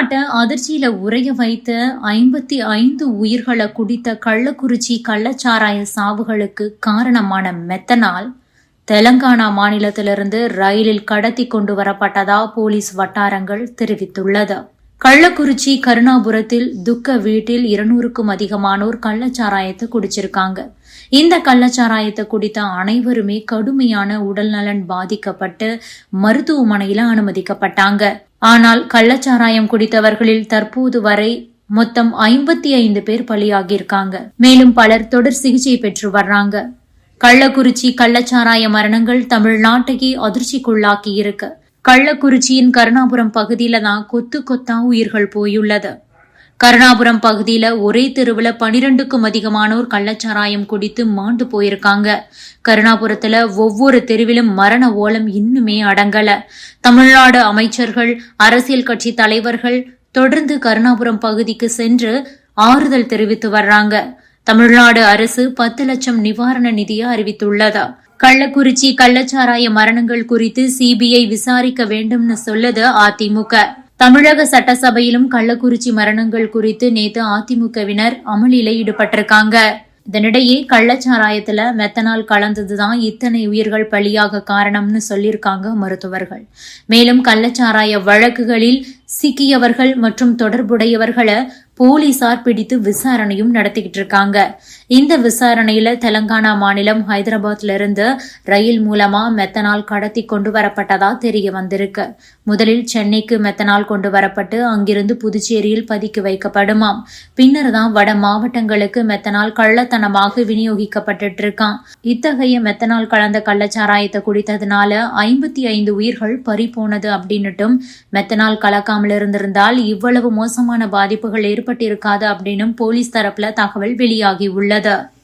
தமிழ்நாட்டை அதிர்ச்சியில உரைய வைத்த ஐம்பத்தி ஐந்து உயிர்களை குடித்த கள்ளக்குறிச்சி கள்ளச்சாராய சாவுகளுக்கு காரணமான மெத்தனால் தெலங்கானா மாநிலத்திலிருந்து ரயிலில் கடத்தி கொண்டு வரப்பட்டதா போலீஸ் வட்டாரங்கள் தெரிவித்துள்ளது. கள்ளக்குறிச்சி கருணாபுரத்தில் துக்க வீட்டில் இருநூறுக்கும் அதிகமானோர் கள்ளச்சாராயத்தை குடிச்சிருக்காங்க. இந்த கள்ளச்சாராயத்தை குடித்த அனைவருமே கடுமையான உடல்நலன் பாதிக்கப்பட்டு மருத்துவமனையில அனுமதிக்கப்பட்டாங்க. ஆனால் கள்ளச்சாராயம் குடித்தவர்களில் தற்போது வரை மொத்தம் ஐம்பத்தி ஐந்து பேர் பலியாகியிருக்காங்க. மேலும் பலர் தொடர் சிகிச்சை பெற்று வர்றாங்க. கள்ளக்குறிச்சி கள்ளச்சாராய மரணங்கள் தமிழ்நாட்டையே அதிர்ச்சிக்குள்ளாக்கி இருக்கு கள்ளக்குறிச்சியின் கருணாபுரம் பகுதியில தான் கொத்து கொத்தா உயிர்கள் போயுள்ளது. கருணாபுரம் பகுதியில ஒரே தெருவுல பனிரெண்டுக்கும் அதிகமானோர் கள்ளச்சாராயம் குடித்து மாண்டு போயிருக்காங்க. கருணாபுரத்துல ஒவ்வொரு தெருவிலும் மரண ஓலம் இன்னுமே அடங்கல. தமிழ்நாடு அமைச்சர்கள் அரசியல் கட்சி தலைவர்கள் தொடர்ந்து கருணாபுரம் பகுதிக்கு சென்று ஆறுதல் தெரிவித்து வர்றாங்க. தமிழ்நாடு அரசு பத்து லட்சம் நிவாரண நிதியை அறிவித்துள்ளதா. கள்ளக்குறிச்சி கள்ளச்சாராய மரணங்கள் குறித்து சிபிஐ விசாரிக்க வேண்டும்னு சொல்லுது அதிமுக. தமிழக சட்டசபையிலும் கள்ளக்குறிச்சி மரணங்கள் குறித்து நேத்து அதிமுகவினர் அமளியில ஈடுபட்டிருக்காங்க. இதனிடையே கள்ளச்சாராயத்துல மெத்தனால் கலந்ததுதான் இத்தனை உயிர்கள் பலியாக காரணம்னு சொல்லியிருக்காங்க மருத்துவர்கள். மேலும் கள்ளச்சாராய வழக்குகளில் சிக்கியவர்கள் மற்றும் தொடர்புடையவர்களை போலீசார் பிடித்து விசாரணையும் நடத்திக்கிட்டு இருக்காங்க. இந்த விசாரணையில தெலங்கானா மாநிலம் ஹைதராபாத்ல இருந்து ரயில் மூலமா மெத்தனால் கடத்தி கொண்டு வரப்பட்டதா தெரிய வந்திருக்கு. முதலில் சென்னைக்கு மெத்தனால் கொண்டு வரப்பட்டு அங்கிருந்து புதுச்சேரியில் பதுக்கி வைக்கப்படுமாம். பின்னர் தான் வட மாவட்டங்களுக்கு மெத்தனால் கள்ளத்தனமாக விநியோகிக்கப்பட்டு இருக்கான் இத்தகைய மெத்தனால் கலந்த கள்ளச்சாராயத்தை குடித்ததுனால ஐம்பத்தி ஐந்து உயிர்கள் பறி போனது அப்படின்னுட்டும் மெத்தனால் கலக்காமல் இருந்திருந்தால் இவ்வளவு மோசமான பாதிப்புகள் ஏற்பட்டிருக்காது அப்படின்னும் போலீஸ் தரப்புல தகவல் வெளியாகி உள்ளது.